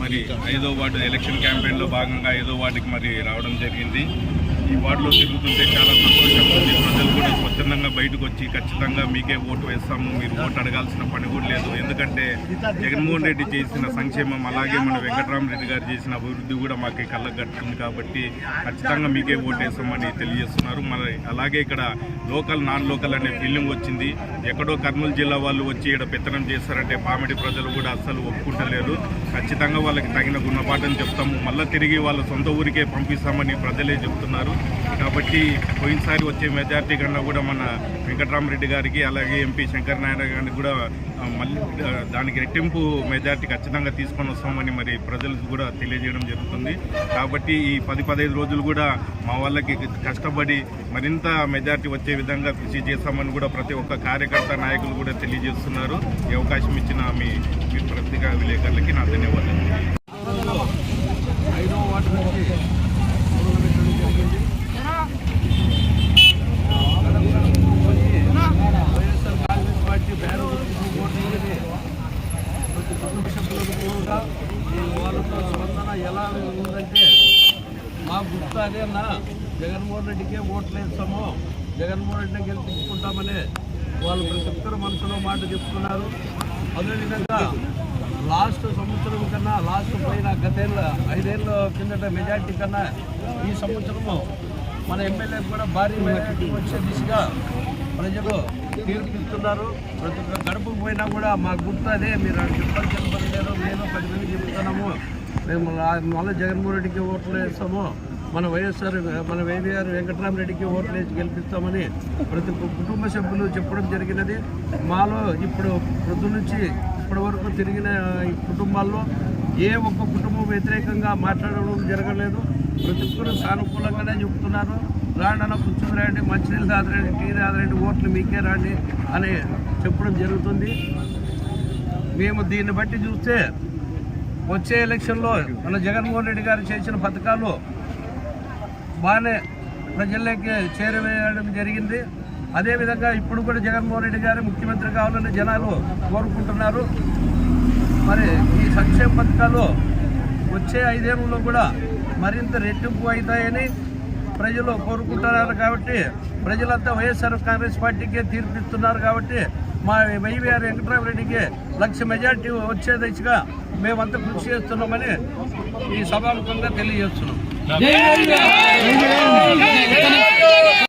మరి ఐదో ward election క్యాంపెయిన్లో భాగంగా ఐదో వార్డుకి మరి రావడం జరిగింది. ఈ వార్డులో తిరుగుతుంటే చాలా సంతోషంగా ఉంది. ప్రజలు కూడా స్వచ్ఛందంగా బయటకు వచ్చి ఖచ్చితంగా మీకే ఓటు వేస్తాము మీరు ఓటు అడగాల్సిన పని కూడా లేదు. ఎందుకంటే జగన్మోహన్ రెడ్డి చేసిన సంక్షేమం అలాగే మన వెంకటరామరెడ్డి గారు చేసిన అభివృద్ధి కూడా మాకు కళ్ళకు కట్టుకుంది కాబట్టి ఖచ్చితంగా మీకే ఓటు తెలియజేస్తున్నారు. మరి అలాగే ఇక్కడ లోకల్ నాన్ లోకల్ అనే ఫీలింగ్ వచ్చింది. ఎక్కడో కర్నూలు జిల్లా వాళ్ళు వచ్చి ఇక్కడ పెత్తనం చేస్తారంటే పామిడి ప్రజలు కూడా అస్సలు ఒప్పుకుంటలేరు. ఖచ్చితంగా వాళ్ళకి తగిన గుణపాఠం చెప్తాము. మళ్ళీ తిరిగి వాళ్ళ సొంత ఊరికే పంపిస్తామని ప్రజలే చెప్తున్నారు. కాబట్టి పోయినసారి వచ్చే మెజార్టీ కన్నా కూడా మన వెంకటరామరెడ్డి గారికి అలాగే ఎంపీ శంకర్ నారాయణ గారికి కూడా మళ్ళీ దానికి రెట్టింపు మెజార్టీ ఖచ్చితంగా తీసుకొని వస్తామని మరి ప్రజలకు కూడా తెలియజేయడం జరుగుతుంది. కాబట్టి ఈ పది పదహైదు రోజులు కూడా మా వాళ్ళకి కష్టపడి మరింత మెజార్టీ వచ్చే విధంగా కృషి చేస్తామని కూడా ప్రతి ఒక్క కార్యకర్త నాయకులు కూడా తెలియజేస్తున్నారు. ఈ అవకాశం ఇచ్చిన మీ మీ పత్రికా విలేకరులకి నా ధన్యవాదాలు ఐదో వార్డు నుంచి మొదలుపెట్టడం జరిగింది వైఎస్ఆర్ కాంగ్రెస్ పార్టీ బ్యానర్ గుర్తింపు ఓటు వేయని ప్రతి కుటుంబ సభ్యులకు కూడా ఈ వాళ్ళతో స్పందన ఎలా అంటే మా గుర్తు అదేనా జగన్మోహన్ రెడ్డికే ఓట్లు వేస్తాము జగన్మోహన్ రెడ్డిని గెలిపించుకుంటామని వాళ్ళు ప్రతి ఒక్కరు మనసులో మాట చెప్తున్నారు అదేవిధంగా లాస్ట్ సంవత్సరం కన్నా లాస్ట్ పోయిన గతేళ్ళ ఐదేళ్ళ కిందట మెజార్టీ కన్నా ఈ సంవత్సరము మన ఎమ్మెల్యే కూడా భారీ మెజార్టీ వచ్చే దిశగా ప్రజలు తీర్పిస్తున్నారు. ప్రతి ఒక్క గడపకు పోయినా కూడా మా గుర్తు అదే. మీరు అక్కడ చెప్పలేదు పని నేను పది మంది చెప్తున్నాము. మేము మళ్ళీ జగన్మోహన్ రెడ్డికి ఓట్లు వేస్తామో మన వైఎస్ఆర్ మన వైవీఆర్ వెంకటరామరెడ్డికి ఓట్లు వేసి గెలిపిస్తామని ప్రతి ఒక్క కుటుంబ సభ్యులు చెప్పడం జరిగినది. మాలో ఇప్పుడు ప్రొద్దు నుంచి ఇప్పటి వరకు తిరిగిన ఈ కుటుంబాల్లో ఏ ఒక్క కుటుంబం వ్యతిరేకంగా మాట్లాడడం జరగలేదు. ప్రతి ఒక్కరు సానుకూలంగానే చెబుతున్నారు. రాండన కూర్చుని రండి మంచినీళ్ళు తాగరండి టీ తాగరండి ఓట్లు మీకే రాండి అని చెప్పడం జరుగుతుంది. మేము దీన్ని బట్టి చూస్తే వచ్చే ఎలక్షన్లో మన జగన్మోహన్ రెడ్డి గారు చేసిన పథకాలు బాగానే ప్రజల్లోకి చేరవేయడం జరిగింది. అదేవిధంగా ఇప్పుడు కూడా జగన్మోహన్ రెడ్డి గారు ముఖ్యమంత్రి కావాలని జనాలు కోరుకుంటున్నారు. మరి ఈ సంక్షేమ పథకాలు వచ్చే ఐదేళ్ళలో కూడా మరింత రెట్టింపు అవుతాయని ప్రజలు కోరుకుంటున్నారు కాబట్టి ప్రజలంతా వైఎస్ఆర్ కాంగ్రెస్ పార్టీకే తీర్పిస్తున్నారు కాబట్టి మా వైవీఆర్ వెంకటరామరెడ్డికి లక్ష మెజార్టీ వచ్చే దిశగా మేమంతా కృషి చేస్తున్నామని ఈ సభాముఖంగా తెలియజేస్తున్నాం.